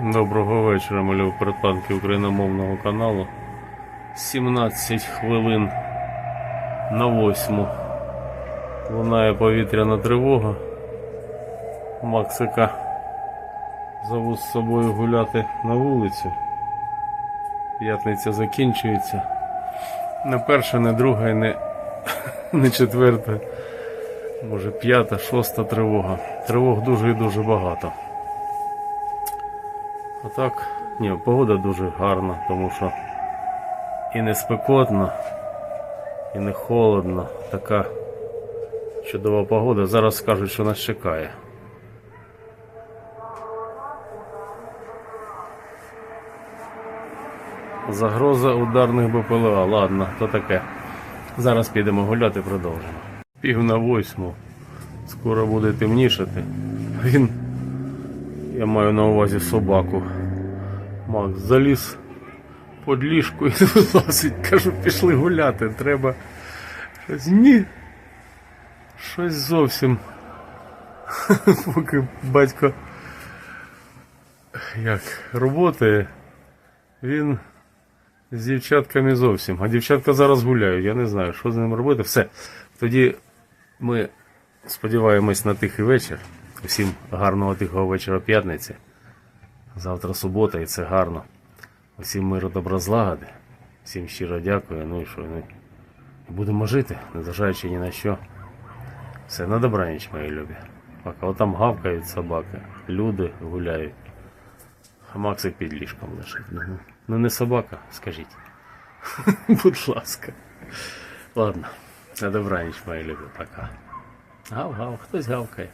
Доброго вечора, малюв передпланки україномовного каналу. 17 хвилин на восьму. Лунає повітряна тривога. Максика зову з собою гуляти на вулицю. П'ятниця закінчується. Не перша, не друга не, не четверта. Може п'ята, шоста тривога. Тривог дуже і дуже багато. А так, ні, погода дуже гарна, тому що і не спекотно, і не холодно. Така чудова погода. Зараз скажуть, що нас чекає. Загроза ударних БПЛА. Ладно, то таке. Зараз підемо гуляти, продовжимо. Пів на восьму. Скоро буде темнішати. Він я маю на увазі собаку. Макс заліз під ліжку і вилазить. Кажу, пішли гуляти, треба щось. Ні. Щось зовсім. Поки батько як роботає, він з дівчатками зовсім. А дівчатка зараз гуляють. Я не знаю, що з ним робити. Все. Тоді ми сподіваємось на тихий вечір. Усім гарного тихого вечора п'ятниці. Завтра субота і це гарно. Усім миру добра злагоди. Всім щиро дякую. Ну і що? Ну, будемо жити, незважаючи ні на що. Все, на добраніч, мої любі. Пока отам гавкають собаки, люди гуляють. А Максик під ліжком лежить. Ну, ну не собака, скажіть. Будь ласка. Ладно, на добраніч, мої любі, пока. Гав-гав, хтось гавкає.